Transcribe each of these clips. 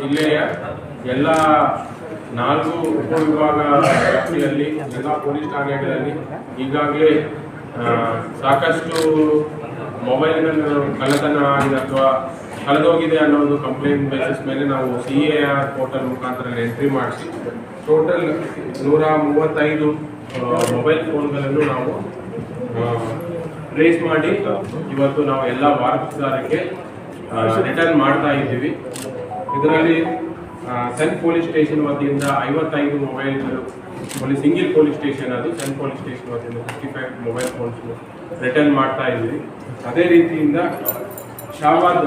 ಜಿಲ್ಲೆಯ ಎಲ್ಲ ನಾಲ್ಕು ಉಪವಿಭಾಗ ವ್ಯಾಪ್ತಿಯಲ್ಲಿ, ಎಲ್ಲ ಪೊಲೀಸ್ ಠಾಣೆಗಳಲ್ಲಿ ಈಗಾಗಲೇ ಸಾಕಷ್ಟು ಮೊಬೈಲ್ಗಳು ಕಳ್ಳತನ ಆಗಿದೆ ಅಥವಾ ಕಳೆದೋಗಿದೆ ಒಂದು ಕಂಪ್ಲೇಂಟ್ ಬೇಸಿಸ್ ಮೇಲೆ ನಾವು ಸಿ ಎ ಆರ್ ಪೋರ್ಟಲ್ ಮುಖಾಂತರ ಎಂಟ್ರಿ ಮಾಡಿಸಿ ಟೋಟಲ್ ನೂರ ಮೂವತ್ತೈದು ಮೊಬೈಲ್ ಫೋನ್ಗಳನ್ನು ನಾವು ಟ್ರೇಸ್ ಮಾಡಿ ಇವತ್ತು ನಾವು ಎಲ್ಲ ವಾರದಾರಕ್ಕೆ ರಿಟರ್ನ್ ಮಾಡ್ತಾ ಇದ್ದೀವಿ. ಇದರಲ್ಲಿ ಸೆನ್ ಪೊಲೀಸ್ ಸ್ಟೇಷನ್ ವತಿಯಿಂದ ಐವತ್ತೈದು ಮೊಬೈಲ್ಗಳು ಪೊಲೀಸ್ ಸಿಂಗಲ್ ಪೊಲೀಸ್ ಸ್ಟೇಷನ್ ಅದು ಸೆನ್ ಪೊಲೀಸ್ ಸ್ಟೇಷನ್ ವತಿಯಿಂದ fifty five mobile phones return ಮಾಡ್ತಾ ಇದ್ವಿ ಅದೇ ರೀತಿಯಿಂದ ಶಾವಾದ್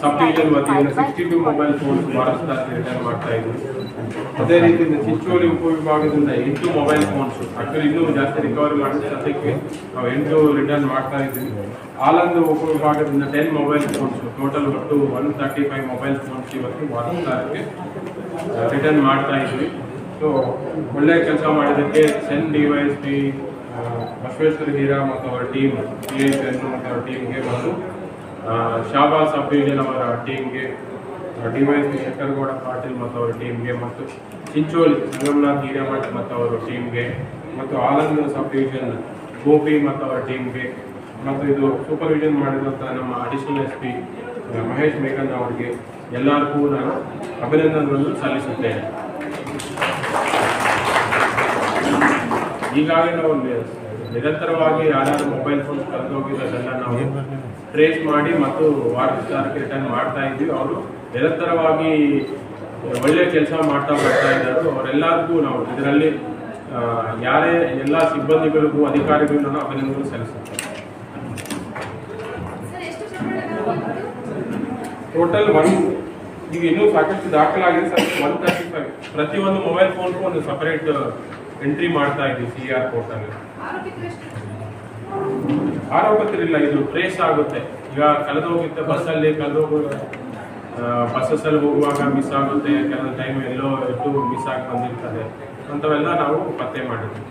ಸಬ್ ಡಿವಿಷನ್ ವತಿಯಿಂದ ಸಿಕ್ಸ್ಟಿ ಟು ಮೊಬೈಲ್ ಫೋನ್ಸ್ ಭಾರತಕ್ಕೆ ರಿಟರ್ನ್ ಮಾಡ್ತಾ ಇದ್ದೀವಿ ಅದೇ ರೀತಿಯಿಂದ ಚಿಂಚೋಳಿ ಉಪವಿಭಾಗದಿಂದ ಎಂಟು ಮೊಬೈಲ್ ಫೋನ್ಸ್ ಆಕ್ಚುಲಿ ಇನ್ನೂ ಜಾಸ್ತಿ ರಿಕವರಿ ಮಾಡಿದ ಸದ್ಯಕ್ಕೆ ನಾವು ಎಂಟು ರಿಟರ್ನ್ ಮಾಡ್ತಾ ಇದ್ದೀವಿ. ಆಲಂದ ಉಪವಿಭಾಗದಿಂದ ಟೆನ್ ಮೊಬೈಲ್ ಫೋನ್ಸ್ ಟೋಟಲ್ ಒಟ್ಟು one thirty five mobile phones ಇವತ್ತು ಭಾರತಕ್ಕೆ ರಿಟರ್ನ್ ಮಾಡ್ತಾ ಇದ್ವಿ ಸೊ ಒಳ್ಳೆಯ ಕೆಲಸ ಮಾಡಿದ್ದಕ್ಕೆ CEN D Y S P Basaveshwara Hira ಮತ್ತು ಅವರ ಟೀಮ್ ಪಿ ಎಚ್ ಎನ್ ಮತ್ತು ಅವರ ಟೀಮ್ಗೆ ಮತ್ತು ಶಾಬಾ ಶಾಬಾಸ್ ಡಿವಿಷನ್ ಅವರ ಟೀಮ್ಗೆ D Y S P Shankaragouda Patil ಮತ್ತು ಅವರ ಟೀಮ್ಗೆ ಮತ್ತು ಚಿಂಚೋಲಿ ಸಂಗಮನಾಥ್ ಹಿರೇಮಠ್ ಮತ್ತು ಅವರ ಟೀಮ್ಗೆ ಮತ್ತು ಆನಂದ್ ಸಬ್ ಡಿವಿಷನ್ ಗೋಪಿ ಮತ್ತು ಅವರ ಟೀಮ್ಗೆ ಮತ್ತು ಇದು ಸೂಪರ್ವಿಷನ್ ಮಾಡಿದಂಥ ನಮ್ಮ ಅಡಿಷನಲ್ ಎಸ್ ಪಿ ಮಹೇಶ್ ಮೇಘನ್ ಅವರಿಗೆ ಎಲ್ಲರಿಗೂ ನಾನು ಅಭಿನಂದನೆಗಳನ್ನು ಸಲ್ಲಿಸುತ್ತೇನೆ. ಈಗಾಗಲೇ ನಾವು ನಿರಂತರವಾಗಿ ಯಾರ್ಯಾರು ಮೊಬೈಲ್ ಫೋನ್ ಕಳೆದೋಗಿರೋದೆಲ್ಲ ನಾವು ಟ್ರೇಸ್ ಮಾಡಿ ಮತ್ತು ವಾರಕ್ಕೆ ರಿಟರ್ನ್ ಮಾಡ್ತಾ ಇದ್ವಿ ಅವರು ನಿರಂತರವಾಗಿ ಒಳ್ಳೆ ಕೆಲಸ ಮಾಡ್ತಾ ಬರ್ತಾ ಇದ್ದಾರೆ. ಅವರೆಲ್ಲರಿಗೂ ನಾವು ಇದರಲ್ಲಿ ಯಾರೇ ಎಲ್ಲ ಸಿಬ್ಬಂದಿಗಳಿಗೂ ಅಧಿಕಾರಿಗಳಿಗೂ ನಾನು ಅಭಿನಂದನೆ ಸಲ್ಲಿಸುತ್ತೇನೆ ಟೋಟಲ್ ಒನ್ ಈಗ ಇನ್ನೂ ಸಾಕಷ್ಟು ದಾಖಲಾಗಿದೆ ಸರ್. ಒನ್ ತರ್ಟಿ ಫೈವ್ ಪ್ರತಿಯೊಂದು ಮೊಬೈಲ್ ಫೋನ್ಗೂ ಒಂದು ಸಪರೇಟ್ ಎಂಟ್ರಿ ಮಾಡ್ತಾ ಇದ್ದೀವಿ ಸಿ ಆರ್ ಪೋರ್ಟಲ್ ಆರೋಪಿತರಿಲ್ಲ ಇದು ಟ್ರೇಸ್ ಆಗುತ್ತೆ. ಈಗ ಕಳೆದು ಹೋಗುತ್ತೆ ಬಸ್ಸಲ್ಲಿ ಕಳೆದು ಬಸ್ಸಲ್ಲಿ ಹೋಗುವಾಗ ಮಿಸ್ ಆಗುತ್ತೆ. ಕೆಲವು ಟೈಮ್ ಎಲ್ಲೋ ಇಟ್ಟು ಮಿಸ್ ಆಗಿ ಬಂದಿರ್ತದೆ. ಅಂಥವೆಲ್ಲ ನಾವು ಪತ್ತೆ ಮಾಡಿದ್ವಿ.